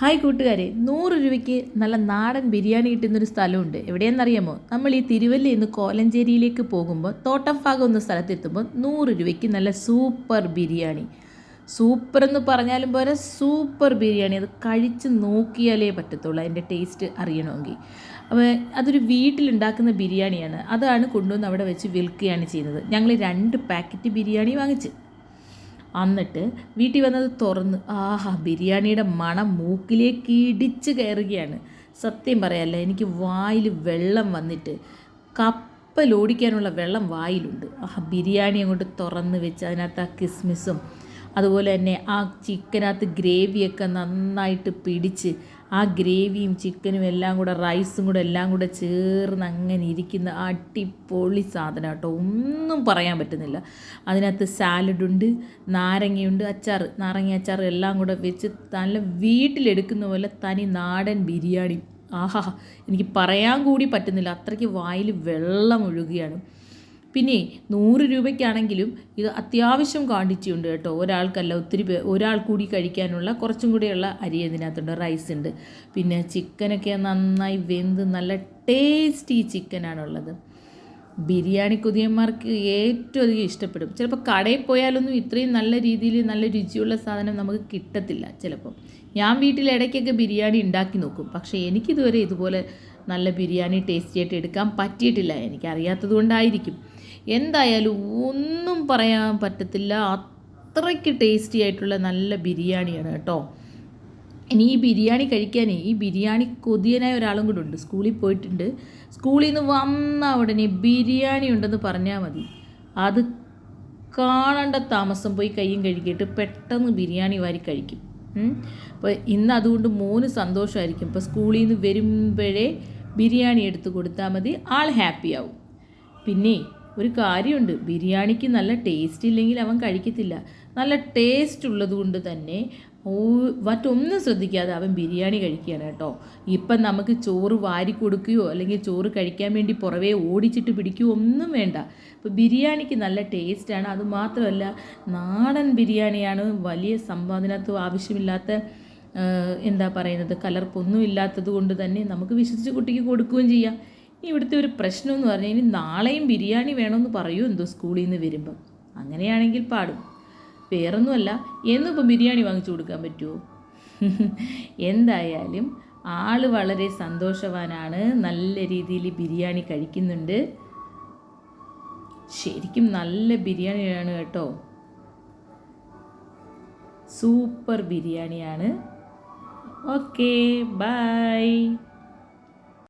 Hi കൂട്ടുകാരെ നൂറ് രൂപയ്ക്ക് നല്ല നാടൻ ബിരിയാണി കിട്ടുന്നൊരു സ്ഥലമുണ്ട്. എവിടെയെന്നറിയാമോ? നമ്മൾ ഈ തിരുവല്ലയിൽ നിന്ന് കോലഞ്ചേരിയിലേക്ക് പോകുമ്പോൾ തോട്ടംഭാഗം എന്ന സ്ഥലത്തെത്തുമ്പോൾ നൂറ് രൂപയ്ക്ക് നല്ല സൂപ്പർ ബിരിയാണി. സൂപ്പർ എന്ന് പറഞ്ഞാലും പോലെ സൂപ്പർ ബിരിയാണി. അത് കഴിച്ച് നോക്കിയാലേ പറ്റത്തുള്ളൂ അതിന്റെ ടേസ്റ്റ് അറിയണമെങ്കിൽ. അപ്പോൾ അതൊരു വീട്ടിലുണ്ടാക്കുന്ന ബിരിയാണിയാണ്. അതാണ് കൊണ്ടുവന്ന് അവിടെ വെച്ച് വിൽക്കുകയാണ് ചെയ്യുന്നത്. ഞങ്ങൾ രണ്ട് പാക്കറ്റ് ബിരിയാണി വാങ്ങിച്ച്. എന്നിട്ട് വീട്ടിൽ വന്നത് തുറന്ന് ആഹാ ബിരിയാണിയുടെ മണം മൂക്കിലേക്ക് ഇടിച്ച് കയറുകയാണ്. സത്യം പറയാല്ല എനിക്ക് വായിൽ വെള്ളം വന്നിട്ട് കപ്പൽ ഓടിക്കാനുള്ള വെള്ളം വായിലുണ്ട്. ആ ബിരിയാണി അങ്ങോട്ട് തുറന്ന് വെച്ച് അതിനകത്ത് ആ കിസ്മിസും അതുപോലെ തന്നെ ആ ചിക്കനകത്ത് ഗ്രേവിയൊക്കെ നന്നായിട്ട് പിടിച്ച് ആ ഗ്രേവിയും ചിക്കനും എല്ലാം കൂടെ റൈസും കൂടെ എല്ലാം കൂടെ ചേർന്ന് അങ്ങനെ ഇരിക്കുന്ന അടിപൊളി സാധനം കേട്ടോ. ഒന്നും പറയാൻ പറ്റുന്നില്ല. അതിനകത്ത് സാലഡുണ്ട് നാരങ്ങയുണ്ട് അച്ചാർ നാരങ്ങ അച്ചാർ എല്ലാം കൂടെ വെച്ച് നല്ല വീട്ടിലെടുക്കുന്ന പോലെ തനി നാടൻ ബിരിയാണി. ആഹാ എനിക്ക് പറയാൻ കൂടി പറ്റുന്നില്ല. അത്രയ്ക്ക് വായിൽ വെള്ളം ഒഴുകുകയാണ്. പിന്നെ നൂറ് രൂപയ്ക്കാണെങ്കിലും ഇത് അത്യാവശ്യം ക്വാണ്ടിറ്റി ഉണ്ട് കേട്ടോ. ഒരാൾക്കല്ല ഒത്തിരി ഒരാൾ കൂടി കഴിക്കാനുള്ള കുറച്ചും കൂടിയുള്ള അരി ഇതിനകത്തുണ്ട് റൈസ് ഉണ്ട്. പിന്നെ ചിക്കനൊക്കെ നന്നായി വെന്ത് നല്ല ടേസ്റ്റി ചിക്കനാണുള്ളത് ബിരിയാണി കൊതിയന്മാർക്ക് ഏറ്റവും അധികം ഇഷ്ടപ്പെടും. ചിലപ്പോൾ കടയിൽ പോയാലൊന്നും ഇത്രയും നല്ല രീതിയിൽ നല്ല രുചിയുള്ള സാധനം നമുക്ക് കിട്ടത്തില്ല ചിലപ്പോൾ ഞാൻ വീട്ടിൽ ഇടയ്ക്കൊക്കെ ബിരിയാണി ഉണ്ടാക്കി നോക്കും. പക്ഷേ എനിക്കിതുവരെ ഇതുപോലെ നല്ല ബിരിയാണി ടേസ്റ്റി ആയിട്ട് എടുക്കാൻ പറ്റിയിട്ടില്ല. എനിക്കറിയാത്തത് കൊണ്ടായിരിക്കും. എന്തായാലും ഒന്നും പറയാൻ പറ്റത്തില്ല. അത്രയ്ക്ക് ടേസ്റ്റി ആയിട്ടുള്ള നല്ല ബിരിയാണിയാണ് കേട്ടോ. ഇനി ഈ ബിരിയാണി കഴിക്കാനേ ഈ ബിരിയാണി കൊതിയനായ ഒരാളും കൂടെ ഉണ്ട്. സ്കൂളിൽ പോയിട്ടുണ്ട്. സ്കൂളിൽ നിന്ന് വന്ന ഉടനെ ബിരിയാണി ഉണ്ടെന്ന് പറഞ്ഞാൽ മതി. അത് കാണേണ്ട താമസം പോയി കയ്യും കഴുകിയിട്ട് പെട്ടെന്ന് ബിരിയാണി വാരി കഴിക്കും. അപ്പോൾ ഇന്ന് അതുകൊണ്ട് മോന് സന്തോഷമായിരിക്കും ഇപ്പോൾ സ്കൂളിൽ നിന്ന് വരുമ്പോഴേ ബിരിയാണി എടുത്ത് കൊടുത്താൽ മതി. ആൾ ഹാപ്പി ആവും. പിന്നെ ഒരു കാര്യമുണ്ട്. ബിരിയാണിക്ക് നല്ല ടേസ്റ്റ് ഇല്ലെങ്കിൽ അവൻ കഴിക്കത്തില്ല. നല്ല ടേസ്റ്റ് ഉള്ളത് കൊണ്ട് തന്നെ മറ്റൊന്നും ശ്രദ്ധിക്കാതെ അവൻ ബിരിയാണി കഴിക്കുകയാണ് കേട്ടോ. ഇപ്പം നമുക്ക് ചോറ് വാരി കൊടുക്കുകയോ അല്ലെങ്കിൽ ചോറ് കഴിക്കാൻ വേണ്ടി പുറവേ ഓടിച്ചിട്ട് പിടിക്കുകയോ ഒന്നും വേണ്ട. ഇപ്പോൾ ബിരിയാണിക്ക് നല്ല ടേസ്റ്റാണ് അതുമാത്രമല്ല നാടൻ ബിരിയാണിയാണ് വലിയ സംവാദനത്വം ആവശ്യമില്ലാത്ത എന്താ പറയുന്നത് കലർപ്പൊന്നും ഇല്ലാത്തത് കൊണ്ട് തന്നെ നമുക്ക് വിശ്വസിച്ച് കുട്ടിക്ക് കൊടുക്കുകയും ചെയ്യാം. ഇവിടുത്തെ ഒരു പ്രശ്നം എന്ന് പറഞ്ഞാൽ ഇനി നാളെയും ബിരിയാണി വേണമെന്ന് പറയൂ എന്തോ സ്കൂളിൽ നിന്ന് വരുമ്പം. അങ്ങനെയാണെങ്കിൽ പാടും. വേറൊന്നുമല്ല എന്നും ഇപ്പം ബിരിയാണി വാങ്ങിച്ചു കൊടുക്കാൻ പറ്റുമോ എന്തായാലും ആൾ വളരെ സന്തോഷവാനാണ് നല്ല രീതിയിൽ ബിരിയാണി കഴിക്കുന്നുണ്ട്. ശരിക്കും നല്ല ബിരിയാണിയാണ് കേട്ടോ. സൂപ്പർ ബിരിയാണിയാണ്. Okay bye.